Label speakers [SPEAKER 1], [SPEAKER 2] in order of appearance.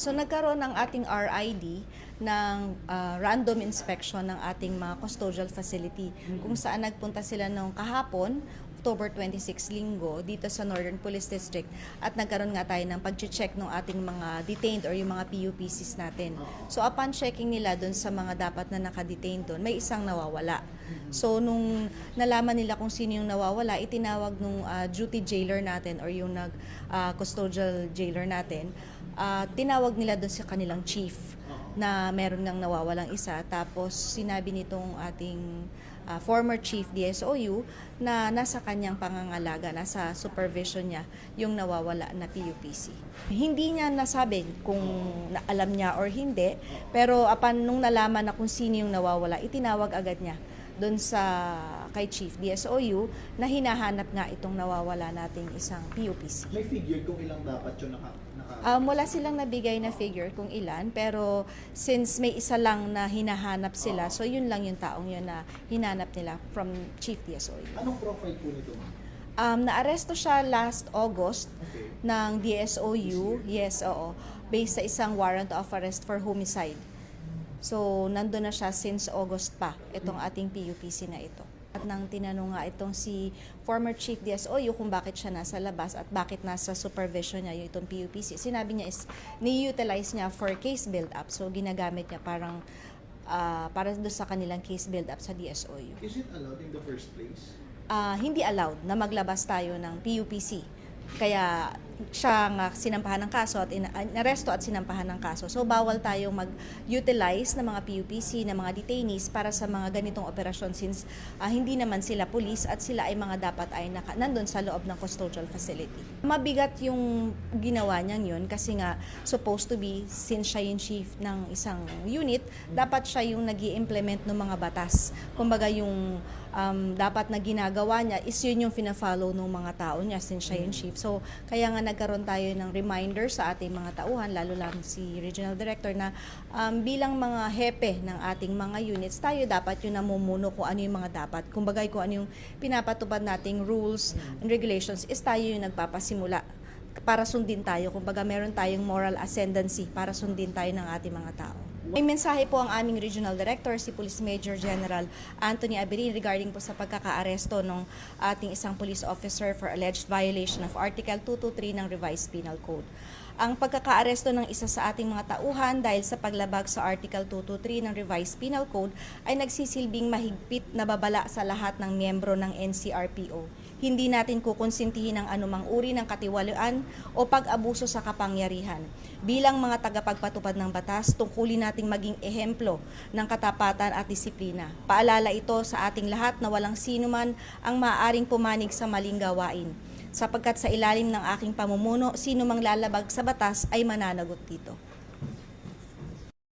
[SPEAKER 1] So nagkaroon ng ating RID ng ah, random inspection ng ating mga custodial facility. Kung saan nagpunta sila nung kahapon October 26 linggo dito sa Northern Police District. At nagkaroon nga tayo ng pag-check ng ating mga detained or yung mga PUPCs natin. So upon checking nila doon sa mga dapat na nakadetain doon, may isang nawawala. So nung nalaman nila kung sino yung nawawala, itinawag nung ah, duty jailer natin or yung nag ah, custodial jailer natin, ah, tinawag nila doon sa kanilang chief na meron ngang nawawalang isa. Tapos sinabi nitong ating ah, former chief DSOU na nasa kanyang pangangalaga, nasa supervision niya yung nawawala na PUPC. Hindi niya nasabi kung na- alam niya or hindi, pero apan nung nalaman na kung sino yung nawawala, itinawag agad niya doon sa kay Chief DSOU na hinahanap nga itong nawawala nating isang PUPC.
[SPEAKER 2] May figure kung ilang dapat yun naka... naka
[SPEAKER 1] Um, wala silang nabigay na figure kung ilan, pero since may isa lang na hinahanap sila, so yun lang yung taong yun na hinanap nila from Chief DSOU.
[SPEAKER 2] Anong profile po nito, ma'am?
[SPEAKER 1] Um, naaresto siya last August
[SPEAKER 2] Okay.
[SPEAKER 1] ng DSOU, yes, oo, based sa isang warrant of arrest for homicide. So, nandun na siya since August pa, itong ating PUPC na ito. At nang tinanong nga itong si former Chief DSOU kung bakit siya nasa labas at bakit nasa supervision niya yung itong PUPC, sinabi niya is ni-utilize niya for case build-up. So, ginagamit niya parang ah, para doon sa kanilang case build-up sa DSOU.
[SPEAKER 2] Is it allowed in the first place?
[SPEAKER 1] Ah, hindi allowed na maglabas tayo ng PUPC. Kaya siya nga sinampahan ng kaso at ah, inaresto at sinampahan ng kaso. So bawal tayong mag-utilize ng mga PUPC, ng mga detainees para sa mga ganitong operasyon since ah, hindi naman sila pulis at sila ay mga dapat ay naka, nandun sa loob ng custodial facility. Mabigat yung ginawa niyang yun kasi nga supposed to be since siya yung chief ng isang unit, dapat siya yung nag implement ng mga batas. Kumbaga yung um, dapat na ginagawa niya is yun yung fina-follow ng mga tao niya since siya yung chief. So, kaya nga nagkaroon tayo ng reminder sa ating mga tauhan, lalo lang si Regional Director, na um, bilang mga hepe ng ating mga units, tayo dapat yung namumuno kung ano yung mga dapat. Kumbaga kung ano yung pinapatupad nating rules and regulations, is tayo yung nagpapasimula para sundin tayo. Kumbaga meron tayong moral ascendancy para sundin tayo ng ating mga tao. May mensahe po ang aming Regional Director, si Police Major General Anthony Aberin regarding po sa pagkakaaresto ng ating isang police officer for alleged violation of Article 223 ng Revised Penal Code. Ang pagkakaaresto ng isa sa ating mga tauhan dahil sa paglabag sa Article 223 ng Revised Penal Code ay nagsisilbing mahigpit na babala sa lahat ng miyembro ng NCRPO. Hindi natin kukonsintihin ang anumang uri ng katiwalaan o pag-abuso sa kapangyarihan. Bilang mga tagapagpatupad ng batas, tungkulin nating maging ehemplo ng katapatan at disiplina. Paalala ito sa ating lahat na walang sino man ang maaaring pumanig sa maling gawain. Sapagkat sa ilalim ng aking pamumuno, sino mang lalabag sa batas ay mananagot dito.